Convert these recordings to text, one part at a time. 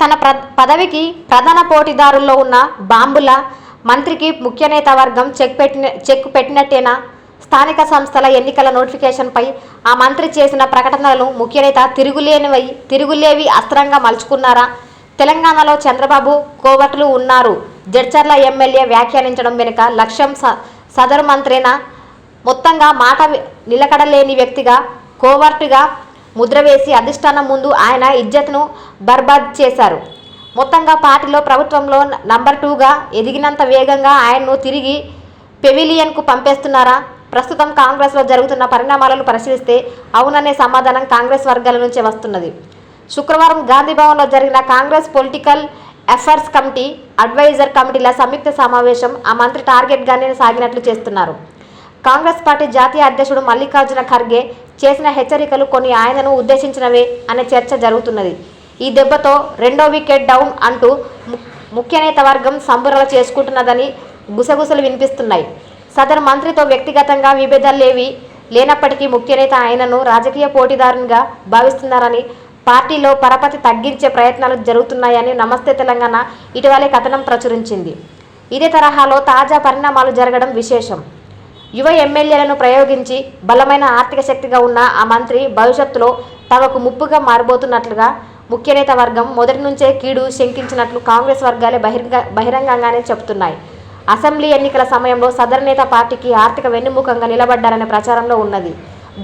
తన ప్ర పదవికి ప్రధాన పోటీదారుల్లో ఉన్న బాంబుల మంత్రికి ముఖ్య నేత వర్గం చెక్ పెట్టిన చెక్ పెట్టినట్టేనా? స్థానిక సంస్థల ఎన్నికల నోటిఫికేషన్పై ఆ మంత్రి చేసిన ప్రకటనలను ముఖ్య నేత తిరుగులేనివై తిరుగులేవి అస్త్రంగా మలుచుకున్నారా? తెలంగాణలో చంద్రబాబు కోవట్లు ఉన్నారు. జడ్చర్ల ఎమ్మెల్యే వ్యాఖ్యానించడం వెనుక లక్ష్యం స సదరు మంత్రేనా? మొత్తంగా మాట నిలకడలేని వ్యక్తిగా కోవర్టుగా ముద్ర వేసి అధిష్టానం ముందు ఆయన ఇజ్జత్ను బర్బాద్ చేశారు. మొత్తంగా పార్టీలో ప్రభుత్వంలో నంబర్ టూగా ఎదిగినంత వేగంగా ఆయన్ను తిరిగి పెవిలియన్కు పంపేస్తున్నారా? ప్రస్తుతం కాంగ్రెస్లో జరుగుతున్న పరిణామాలను పరిశీలిస్తే అవుననే సమాధానం కాంగ్రెస్ వర్గాల నుంచే వస్తున్నది. శుక్రవారం గాంధీ భవన్లో జరిగిన Congress political affairs committee adviser కమిటీల సంయుక్త సమావేశం ఆ మంత్రి టార్గెట్గానే సాగినట్లు చేస్తున్నారు. కాంగ్రెస్ పార్టీ జాతీయ అధ్యక్షుడు మల్లికార్జున ఖర్గే చేసిన హెచ్చరికలు కొన్ని ఆయనను ఉద్దేశించినవే అనే చర్చ జరుగుతున్నది. ఈ దెబ్బతో రెండో వికెట్ డౌన్ అంటూ ము- వర్గం సంబురాలు చేసుకుంటున్నదని గుసగుసలు వినిపిస్తున్నాయి. సదరు మంత్రితో వ్యక్తిగతంగా విభేదాలేవి లేనప్పటికీ ముఖ్యనేత ఆయనను రాజకీయ పోటీదారునిగా భావిస్తున్నారని పార్టీలో పరపతి తగ్గించే ప్రయత్నాలు జరుగుతున్నాయని నమస్తే తెలంగాణ ఇటీవలే కథనం ప్రచురించింది. ఇదే తరహాలో తాజా పరిణామాలు జరగడం విశేషం. యువ ఎమ్మెల్యేలను ప్రయోగించి బలమైన ఆర్థిక శక్తిగా ఉన్న ఆ మంత్రి భవిష్యత్తులో తమకు ముప్పుగా మారబోతున్నట్లుగా ముఖ్యనేత వర్గం మొదటి నుంచే కీడు శంకించినట్లు కాంగ్రెస్ వర్గాలే బహిరంగ బహిరంగంగానే చెబుతున్నాయి. అసెంబ్లీ ఎన్నికల సమయంలో సదరు నేత పార్టీకి ఆర్థిక వెన్నుముఖంగా నిలబడ్డారనే ప్రచారంలో ఉన్నది.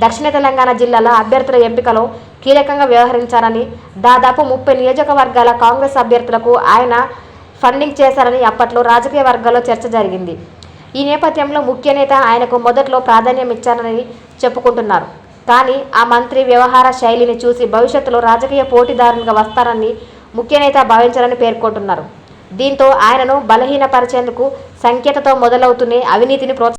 దక్షిణ తెలంగాణ జిల్లాల అభ్యర్థుల ఎంపికలో కీలకంగా వ్యవహరించారని దాదాపు ముప్పై నియోజకవర్గాల కాంగ్రెస్ అభ్యర్థులకు ఆయన ఫండింగ్ చేశారని అప్పట్లో రాజకీయ వర్గాల్లో చర్చ జరిగింది. ఈ నేపథ్యంలో ముఖ్య నేత ఆయనకు మొదట్లో ప్రాధాన్యం ఇచ్చారని చెప్పుకుంటున్నారు. కానీ ఆ మంత్రి వ్యవహార శైలిని చూసి భవిష్యత్తులో రాజకీయ పోటీదారునిగా వస్తారని ముఖ్య నేత భావించారని పేర్కొంటున్నారు. దీంతో ఆయనను బలహీనపరిచేందుకు సంఖ్యతతో మొదలవుతూనే అవినీతిని ప్రోత్స